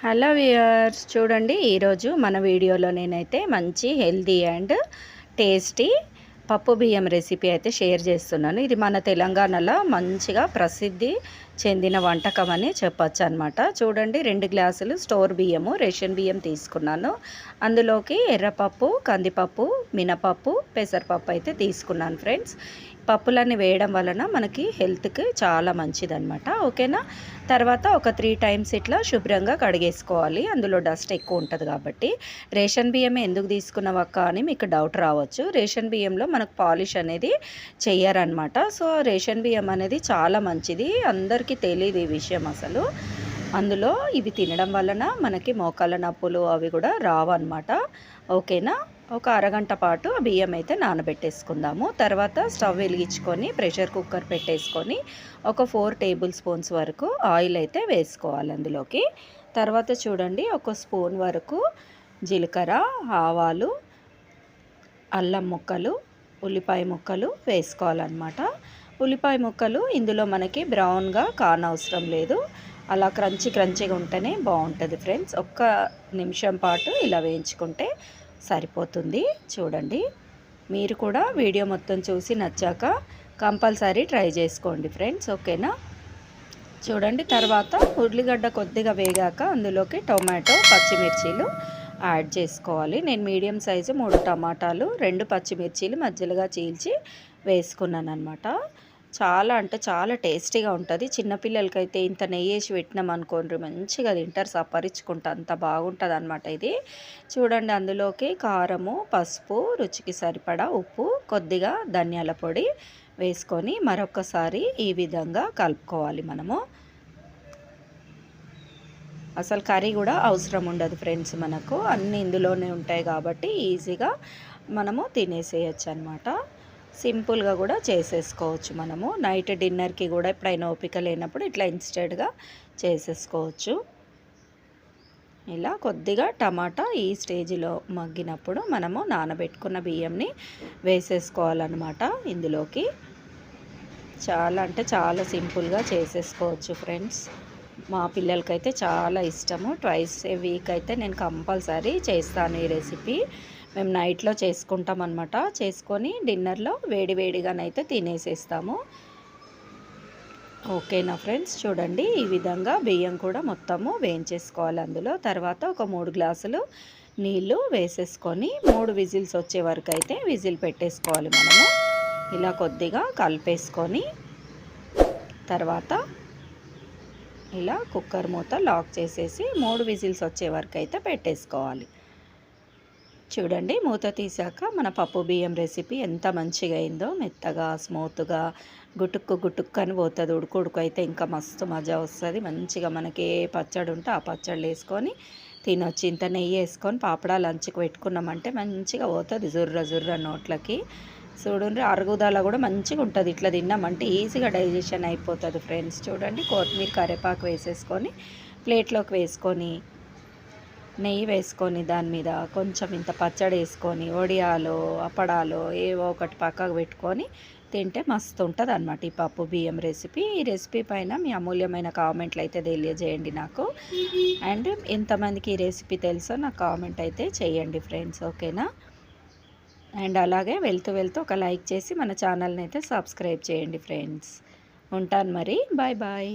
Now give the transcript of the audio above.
Hello viewers చూడండి ఈరోజు మన వీడియోలో నేనైతే మంచి హెల్దీ అండ్ టేస్టీ పప్పు బియ్యం రెసిపీ అయితే షేర్ చేస్తున్నాను. ఇది మన తెలంగాణలో మంచిగా ప్రసిద్ధి చెందిన వంటకం అని చెప్పచ్చు అనమాట చూడండి రెండు గ్లాసులు స్టోర్ బియ్యము రేషన్ బియ్యం తీసుకున్నాను. అందులోకి ఎర్రపప్పు కందిపప్పు మినపప్పు పెసరపప్పు అయితే తీసుకున్నాను ఫ్రెండ్స్. పప్పులన్నీ వేయడం వలన మనకి హెల్త్కి చాలా మంచిదనమాట ఓకేనా? తర్వాత ఒక త్రీ టైమ్స్ ఇట్లా శుభ్రంగా కడిగేసుకోవాలి. అందులో డస్ట్ ఎక్కువ ఉంటుంది కాబట్టి. రేషన్ బియ్యం ఎందుకు తీసుకున్నావక్క అని మీకు డౌట్ రావచ్చు. రేషన్ బియ్యంలో మనకు పాలిష్ అనేది చెయ్యరనమాట సో రేషన్ బియ్యం అనేది చాలా మంచిది. అందరికీ తెలియదు ఈ విషయం అసలు. అందులో ఇవి తినడం వలన మనకి మోకాళ్ళ నొప్పులు అవి కూడా రావు అనమాట ఓకేనా? ఒక అరగంట పాటు ఆ బియ్యం అయితే నానబెట్టేసుకుందాము. తర్వాత స్టవ్ వెలిగించుకొని ప్రెషర్ కుక్కర్ పెట్టేసుకొని ఒక ఫోర్ టేబుల్ స్పూన్స్ వరకు ఆయిల్ అయితే వేసుకోవాలి అందులోకి. తర్వాత చూడండి ఒక స్పూన్ వరకు జీలకర్ర ఆవాలు అల్లం ముక్కలు ఉల్లిపాయ ముక్కలు వేసుకోవాలన్నమాట. ఉల్లిపాయ ముక్కలు ఇందులో మనకి బ్రౌన్గా కానవసరం లేదు. అలా క్రంచి క్రంచిగా ఉంటేనే బాగుంటుంది ఫ్రెండ్స్. ఒక్క నిమిషం పాటు ఇలా వేయించుకుంటే సరిపోతుంది. చూడండి. మీరు కూడా వీడియో మొత్తం చూసి నచ్చాక కంపల్సరీ ట్రై చేసుకోండి ఫ్రెండ్స్. ఓకేనా? చూడండి. తర్వాత ఉర్లిగడ్డ కొద్దిగా వేగాక అందులోకి టొమాటో పచ్చిమిర్చీలు యాడ్ చేసుకోవాలి. నేను మీడియం సైజు మూడు టమాటాలు రెండు పచ్చిమిర్చీలు మధ్యలోగా చీల్చి వేసుకున్నాను అనమాట చాలా అంటే చాలా టేస్టీగా ఉంటుంది. చిన్నపిల్లలకైతే ఇంత నెయ్యి వేసి పెట్టినాం అనుకోండి మంచిగా తింటారు సపరించుకుంటా అంత బాగుంటుంది అనమాట ఇది. చూడండి అందులోకి కారము పసుపు రుచికి సరిపడా ఉప్పు కొద్దిగా ధనియాల పొడి వేసుకొని మరొకసారి ఈ విధంగా కలుపుకోవాలి మనము. అసలు కర్రీ కూడా అవసరం ఉండదు ఫ్రెండ్స్ మనకు. అన్నీ ఇందులోనే ఉంటాయి కాబట్టి ఈజీగా మనము తినేసేయచ్చు అనమాట సింపుల్గా కూడా చేసేసుకోవచ్చు మనము. నైట్ డిన్నర్కి కూడా ఎప్పుడైనా ఓపిక లేనప్పుడు ఇట్లా ఇన్స్టెడ్గా చేసేసుకోవచ్చు. ఇలా కొద్దిగా టమాటా ఈ స్టేజ్లో మగ్గినప్పుడు మనము నానబెట్టుకున్న బియ్యంని వేసేసుకోవాలన్నమాట ఇందులోకి. చాలా అంటే చాలా సింపుల్గా చేసేసుకోవచ్చు ఫ్రెండ్స్. మా పిల్లలకైతే చాలా ఇష్టము. ట్వైస్ ఏ వీక్ అయితే నేను కంపల్సరీ చేస్తాను ఈ రెసిపీ. మేము నైట్లో చేసుకుంటాం అనమాట చేసుకొని డిన్నర్లో వేడి వేడిగానైతే తినేసేస్తాము. ఓకేనా ఫ్రెండ్స్ చూడండి ఈ విధంగా బియ్యం కూడా మొత్తము వేయించేసుకోవాలి అందులో. తర్వాత ఒక మూడు గ్లాసులు నీళ్ళు వేసేసుకొని మూడు విజిల్స్ వచ్చే వరకు అయితే విజిల్ పెట్టేసుకోవాలి మనము. ఇలా కొద్దిగా కలిపేసుకొని తర్వాత ఇలా కుక్కర్ మూత లాక్ చేసేసి మూడు విజిల్స్ వచ్చే వరకు అయితే పెట్టేసుకోవాలి. చూడండి మూత తీసాక మన పప్పు బియ్యం రెసిపీ ఎంత మంచిగా అయిందో మెత్తగా స్మూత్గా గుటుక్కు గుటుక్కు అని పోతుంది. ఉడుకు ఉడుకు అయితే ఇంకా మస్తు మజా వస్తుంది. మంచిగా మనకి ఏ పచ్చడి ఉంటే ఆ పచ్చడి వేసుకొని తినొచ్చు. ఇంత నెయ్యి వేసుకొని పాపడా లంచ్కి పెట్టుకున్నామంటే మంచిగా పోతుంది జుర్ర జుర్ర నోట్లకి. చూడండి అరుగుదల కూడా మంచిగా ఉంటుంది. ఇట్లా తిన్నామంటే ఈజీగా డైజెషన్ అయిపోతుంది ఫ్రెండ్స్. చూడండి కొత్తిమీర కరివేపాకు వేసేసుకొని ప్లేట్లోకి వేసుకొని నెయ్యి వేసుకొని దాని మీద కొంచెం ఇంత పచ్చడి వేసుకొని వడియాలు అప్పడాలు ఏవో ఒకటి పక్కకు పెట్టుకొని తింటే మస్తు ఉంటుంది అనమాట ఈ పప్పు బియ్యం రెసిపీ. ఈ రెసిపీ పైన మీ అమూల్యమైన కామెంట్లు అయితే తెలియజేయండి నాకు. అండ్ ఎంతమందికి ఈ రెసిపీ తెలుసో నాకు కామెంట్ అయితే చేయండి ఫ్రెండ్స్ ఓకేనా? అండ్ అలాగే వెళ్తూ వెళ్తూ ఒక లైక్ చేసి మన ఛానల్ని అయితే సబ్స్క్రైబ్ చేయండి ఫ్రెండ్స్. ఉంటాను మరి. Bye bye.